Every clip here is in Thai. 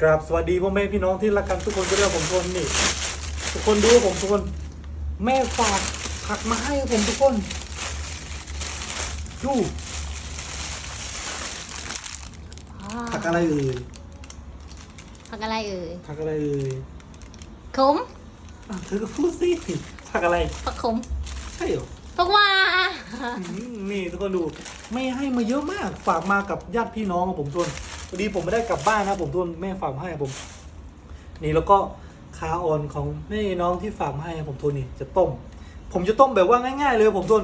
กราบสวัสดีพ่อแม่พี่น้องที่รักกันทุกคนก็เรียกผมทนนี่ ทุกคนดูว่าผมทุกคนแม่ฝากผักมาให้ผมทุกคนดูผักอะไรเอ่ยผักอะไรเอ่ยผักอะไรเอ่ยขมอะเธอก็พูดสิผักอะไรผักขมใช่เหรอผักหว่าอืมนี่ทุกคนดูแม่ให้มาเยอะมาก ฝากมากับญาติพี่น้องของผมทุน พอดีผมไม่ได้กลับบ้านนะผมทุนแม่ฝากมาให้ผม นี่แล้วก็ขาออนของแม่น้องที่ฝากมาให้ผมทุนนี่จะต้ม ผมจะต้มแบบว่าง่าย ๆ เลยผมทุน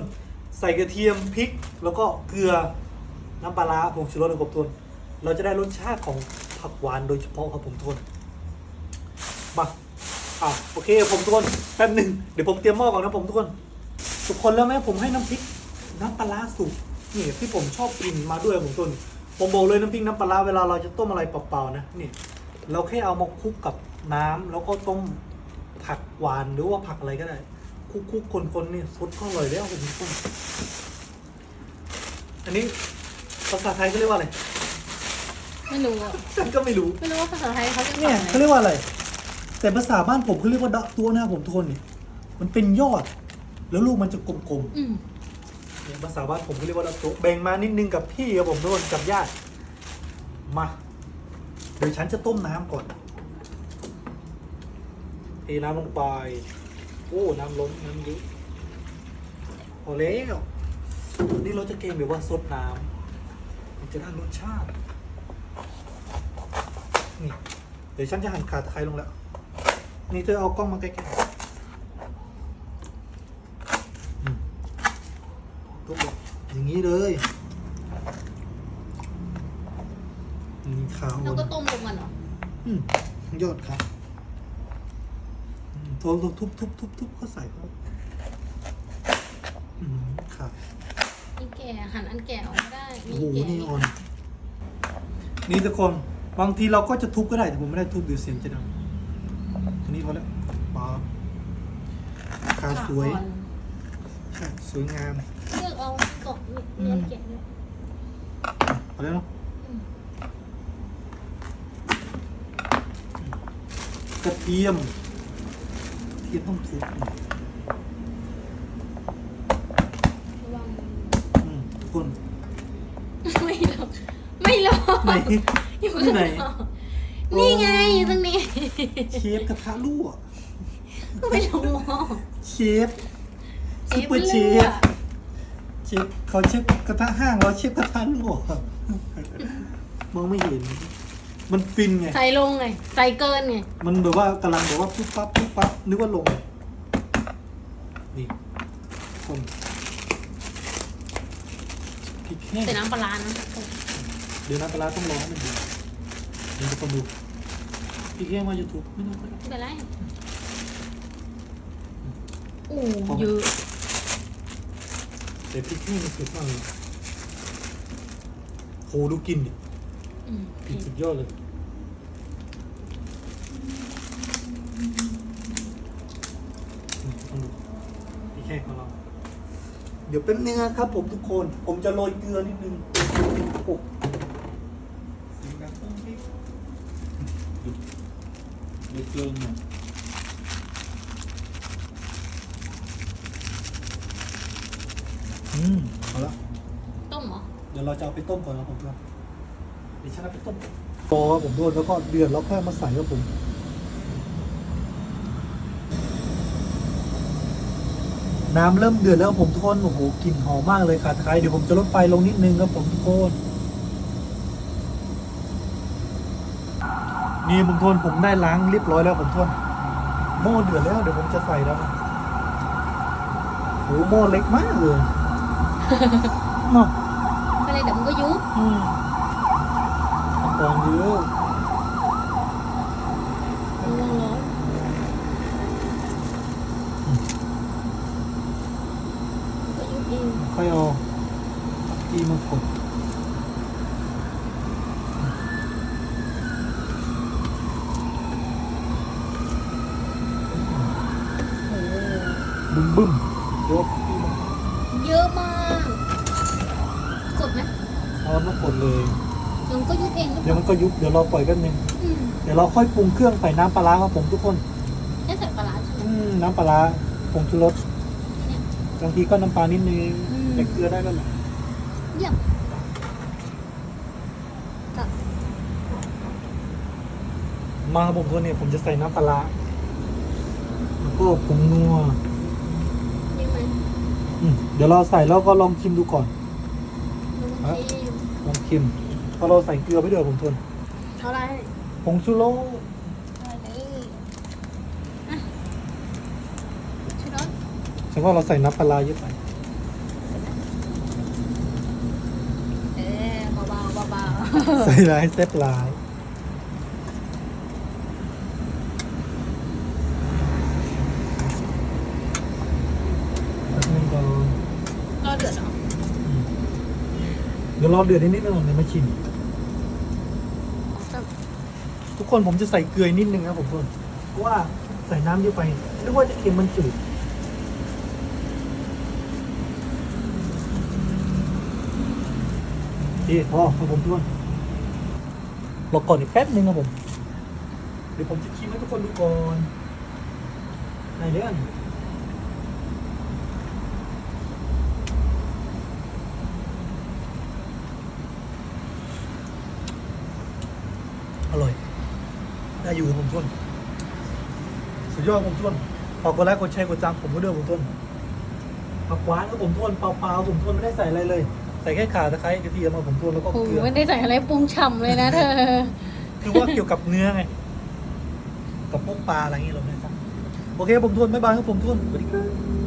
ใส่กระเทียมพริก แล้วก็เกลือน้ำปลาร้าผงชูรสของผมทุนเราจะได้รสชาติของผักหวานโดยเฉพาะครับผมทุนมาอะโอเคผมทุกคนแป๊บหนึ่งเดี๋ยวผมเตรียมหม้อก่อนนะผมทุกคนทุกคนแล้วแม่ผมให้น้ำพริกน้ำปลาสุกนี่ที่ผมชอบกินมาด้วยผมต้น ผมบอกเลยน้ำพริกน้ำปลาร้าเวลาเราจะต้มอะไรเปล่าๆนะนี่เราแค่เอามาคลุกกับน้ำแล้วก็ต้มผักหวานหรือว่าผักอะไรก็ได้คลุกๆคนๆนี่สดก็อร่อยแล้วผมทุกคนอันนี้ภาษาไทยเขาเรียกว่าอะไรไม่รู้อะฉันก็ไม่รู้ไม่รู้ว่าภาษาไทยเขาเรียกเนี่ยว่าเขาเรียกว่าอะไร แต่ภาษาบ้านผมเขาเรียกว่าดอกตัวนะผมทุกคนนี่มันเป็นยอด แล้วลูกมันจะกลมๆอืมเนี่ย ภาษาบ้านผมก็เรียกว่าลาโตะแบ่งมานิดนึงกับพี่กับผมทุกคนกับญาติมาเดี๋ยวฉันจะต้มน้ำก่อนเทน้ำลงไป โอ้ น้ำล้นน้ำเยอะพอแล้วนี่เราจะเกมแบบว่าซดน้ำมันจะได้รสชาตินี่เดี๋ยวฉันจะหั่นขาตะไคร้ลงแล้ว นี่เธอเอากล้องมาใกล้ๆอืม ก็บอกอย่างนี้เลยนี่ ขาวแล้วก็ต้มลงมันเหรออืมยอดครับอืมโทรทุบทุบทุบทุบก็ใส่เข้าอืมครับนี่แก่หั่นอันแก่ออกมาได้โอ้โหแก่นี่ออน นี่ทุกคนบางทีเราก็จะทุบก็ได้แต่ผมไม่ได้ทุบเดี๋ยวเสียงจะดังทีนี้พอแล้วป๊าบขาสวยอ่อนใช่สวยงาม เลือกเอากรอบเนื้อแกะเนี่ยพอแล้วเนาะ อืม กระเทียมเทียมต้องทุบระวังอืมทุกคนไม่หรอกไม่หรอกไหน อยู่ที่ไหนข้างอกนี่ไงอยู่ตรงนี้เชฟกระทะรั่วไม่ลงหม้อเชฟซุปเปอร์เชฟเชฟเขาเชฟกระทะห้างเราเชฟกระทะรั่วมองไม่เห็น มันฟินไง ใส่ลงไง ใส่เกินไง มันแบบว่ากำลังแบบว่าปุ๊บปั๊บปุ๊บปั๊บนึกว่าลง นี่คนพริกแห้งใส่น้ำปลาร้านะเดี๋ยวน้ำปลาร้าต้องรอให้มันเดือดเดี๋ยวทุกคนดูพริกแห้งมายูทูบไม่ต้องก็ได้ไม่เป็นไรโอ้พอไหมเยอะแต่พริกแห้งมันสุดมากเลยโหดูกลินดิ อืมกลินสุดยอดเลยนี่ต้องดูพริกแห้งของเรา เดี๋ยวเป็นเนื้งนะครับผมทุกคน ผมจะโรยเกลือนิดนึงโอ้เสียงดังปุ๊บปิ๊บโรยเกลือหน่อยอืมเอาละต้มเหรอ เดี๋ยวเราจะเอาไปต้มก่อนนะผมครับเดี๋ยวฉันเอาไปต้มก่อนพอผมโดนแล้วก็เดือดแล้วค่อยมาใส่ครับผมน้ำเริ่มเดือดแล้วผมทุกคนโอ้โหกลิ่นหอมมากเลยขาดใครเดี๋ยวผมจะลดไฟลงนิดนึงครับผมทุกคนนี่ผมทนผมได้ล้างเรียบร้อยแล้วผมทนหม้อเดือดแล้ว เดี๋ยวผมจะใส่แล้วโอ้โหหม้อเล็กมากเลยเนาะไม่เลยเดี๋ยวมันก็ยุบ ตอนเยอะระวังร้อนก็ยุบเองค่อยเอาอีมากดโอ้โหบึ้มบึ้มยกอีมาเยอะมาก กดไหมเอามากดเลย เดี๋ยวมันก็ยุบเองหรือเปเดี๋ยวล่ามันก็ยุบเดี๋ยวเราปล่อยกันหนึ่งอืมเดี๋ยวเราค่อยปรุงเครื่องใส่น้ำปลาร้าครับผมทุกคน แค่ใส่ปลาร้าใช่ไหม อืมน้ำปลาร้าผงชูรสเนี่ยบางทีก็น้ำปลานิดนึงอืม แต่เกลือได้แล้วแหละเยี่ยมกับมาครับผมตัวเนี่ยผมจะใส่น้ำปลาร้าแล้วก็ผงนัวนี่ไหมอืมเดี๋ยวเราใส่แล้วก็ลองชิมดูก่อนลองชิมลองชิมเพราะเราใส่เกลือไปด้วยผมทนเท่าไหรผงชูรสได้เลยอะชูรสฉันว่าเราใส่น้ำปลาร้าเยอะไปเออเบาๆเบาใส่ร้ายเซฟร้ายแป๊บนึงก่อนๆรอเดือดเนาะเดี๋ยวรอเดือดนิดนึงก่อนเดี๋ยวมาชิม กับ ทุ กคนผมจะใส่เกลือนิดนึงนะผมทุกคนเพราะว่าใส่น้ำเยอะไปนึกว่าจะเค็มมันจืดดีพอครับผมทุกคนรอก่อนอีกแป๊บนึงครับผม เดี๋ยวผมจะชิมให้ทุกคนดูก่อนไหนเรื่องอร่อย ได้อยู่ครับผมทุกคนสุดยอดครับผมทุกคนฝากกดไลค์กดแชร์กดจำผมก็ด้วยผมทุกคนผักหวานครับผมทุกคนเปล่าๆผมทุกคนไม่ได้ใส่อะไรเลย ใส่แค่ข่าตะไคร้กระเทียมมาผมทุกคนแล้วก็โอ้เกโหลือไม่ได้ใส่อะไรปรุงฉ่ำเลยนะเธอ คือว่าเกี่ยวกับเนื้อไง กับพวกปลาอะไรอย่างเงี้ยเราไม่ได้สั่งโอเคผมทวนบ๊ายบายครับผมทวนสวัสดีครับ